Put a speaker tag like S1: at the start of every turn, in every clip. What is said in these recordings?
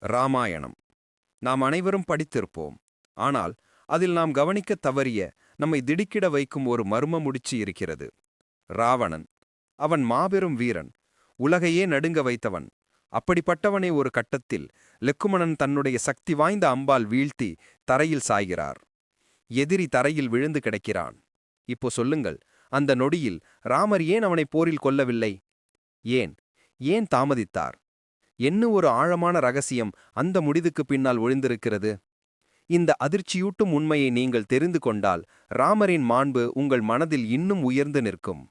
S1: ராமாயணம். நாம் அனைவரும் படித்திருப்போம். ஆனால் அதில் நாம் கவனிக்கத் தவறிய நம்மை திடுக்கிட வைக்கும் ஒரு மர்ம முடிச்சு இருக்கிறது. ராவணன். அவன் மாபெரும் வீரன். உலகையே நடுங்க வைத்தவன். அப்படிப்பட்டவனே ஒரு கட்டத்தில் லெக்குமணன் தன்னுடைய சக்தி வாய்ந்த அம்பால் வீழ்த்தி தரையில் சாய்கிறார். எதிரி தரையில் விழுந்து கிடக்கிறான். இப்போ சொல்லுங்கள் அந்த நொடியில் ராமர் ஏன் அவனை போரில் கொல்லவில்லை? ஏன்? ஏன் தாமதித்தார்? என்ன ஒரு ஆழமான ரகசியம் அந்த முடிவுக்கு பின்னால் ஒளிந்திருக்கிறது இந்த அதிர்ச்சியூட்டும் உண்மையை நீங்கள் தெரிந்து கொண்டால் ராமரின் மாண்பு உங்கள் மனதில் இன்னும் உயர்ந்து நிற்கும்.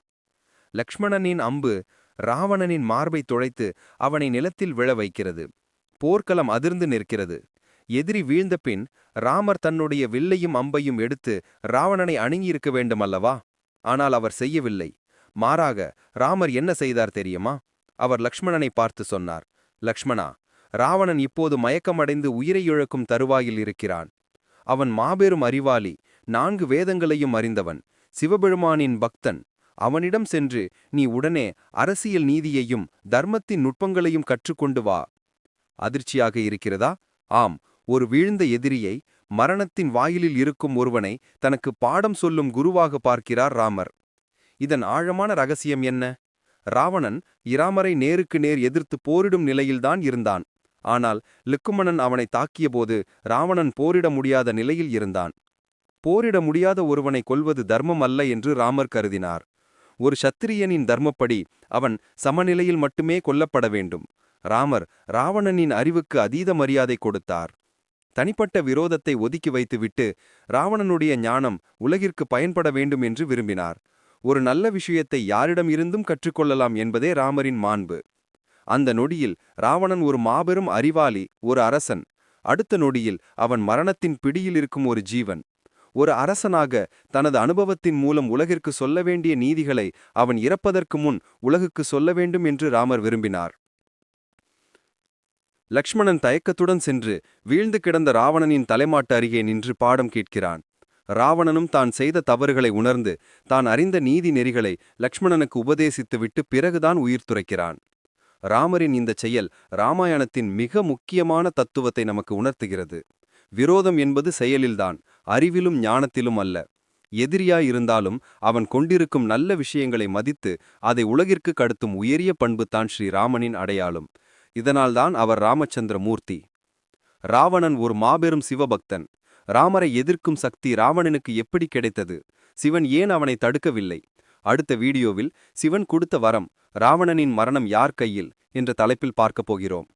S1: லக்ஷ்மணனின் அம்பு ராவணனின் மார்பை துளைத்து அவனை நிலத்தில் விழ வைக்கிறது. போர்க்களம் அதிர்ந்து நிற்கிறது. எதிரி வீழ்ந்த பின் ராமர் தன்னுடைய வில்லையும் அம்பையும் எடுத்து ராவணனை அணுங்கியிருக்க வேண்டுமல்லவா? ஆனால் அவர் செய்யவில்லை. மாறாக ராமர் என்ன செய்தார் தெரியுமா? அவர் லக்ஷ்மணனை பார்த்து சொன்னார் லக்ஷ்மணா ராவணன் இப்போது மயக்கமடைந்து உயிரை இழக்கும் தருவாயில் இருக்கிறான். அவன் மாபெரும் அறிவாளி நான்கு வேதங்களையும் அறிந்தவன் சிவபெருமானின் பக்தன். அவனிடம் சென்று நீ உடனே அரசியல் நீதியையும் தர்மத்தின் நுட்பங்களையும் கற்றுக்கொண்டு வா. அதிர்ச்சியாக இருக்கிறதா? ஆம் ஒரு வீழ்ந்த எதிரியை மரணத்தின் வாயிலில் இருக்கும் ஒருவனை தனக்கு பாடம் சொல்லும் குருவாக பார்க்கிறார் ராமர். இதன் ஆழமான ரகசியம் என்ன? ராவணன் இராமரை நேருக்கு நேர் எதிர்த்து போரிடும் நிலையில்தான் இருந்தான். ஆனால் லிக்குமணன் அவனை தாக்கியபோது ராவணன் போரிட முடியாத நிலையில் இருந்தான். போரிட முடியாத ஒருவனை கொல்வது தர்மம் அல்ல என்று ராமர் கருதினார். ஒரு சத்திரியனின் தர்மப்படி அவன் சமநிலையில் மட்டுமே கொல்லப்பட வேண்டும். ராமர் ராவணனின் அறிவுக்கு அதீத மரியாதை கொடுத்தார். தனிப்பட்ட விரோதத்தை ஒதுக்கி வைத்துவிட்டு ராவணனுடைய ஞானம் உலகிற்கு பயன்பட வேண்டும் என்று விரும்பினார். ஒரு நல்ல விஷயத்தை யாரிடம் இருந்தும் கற்றுக்கொள்ளலாம் என்பதே ராமரின் மாண்பு. அந்த நொடியில் ராவணன் ஒரு மாபெரும் அறிவாளி ஒரு அரசன். அடுத்த நொடியில் அவன் மரணத்தின் பிடியில் இருக்கும் ஒரு ஜீவன். ஒரு அரசனாக தனது அனுபவத்தின் மூலம் உலகிற்கு சொல்ல வேண்டிய நீதிகளை அவன் இறப்பதற்கு முன் உலகுக்கு சொல்ல வேண்டும் என்று ராமர் விரும்பினார். லக்ஷ்மணன் தயக்கத்துடன் சென்று வீழ்ந்து கிடந்த ராவணனின் தலைமாட்டு அருகே நின்று பாடம் கேட்கிறான். ராவணனும் தான் செய்த தவறுகளை உணர்ந்து தான் அறிந்த நீதி நெறிகளை லக்ஷ்மணனுக்கு உபதேசித்துவிட்டு பிறகுதான் உயிர் துரைக்கிறான் ராமரின் இந்த செயல் ராமாயணத்தின் மிக முக்கியமான தத்துவத்தை நமக்கு உணர்த்துகிறது. விரோதம் என்பது செயலில்தான் அறிவிலும் ஞானத்திலும் அல்ல. எதிரியாயிருந்தாலும் அவன் கொண்டிருக்கும் நல்ல விஷயங்களை மதித்து அதை உலகிற்கு கடத்தும் உயரிய பண்புதான் ஸ்ரீராமனின் அடையாளம். இதனால்தான் அவர் ராமச்சந்திர மூர்த்தி ராவணன் ஒரு மாபெரும் சிவபக்தன். ராமரை எதிர்க்கும் சக்தி ராவணனுக்கு எப்படி கிடைத்தது? சிவன் ஏன் அவனை தடுக்கவில்லை? அடுத்த வீடியோவில் சிவன் கொடுத்த வரம் ராவணனின் மரணம் யார் கையில்? என்ற தலைப்பில் பார்க்கப் போகிறோம்.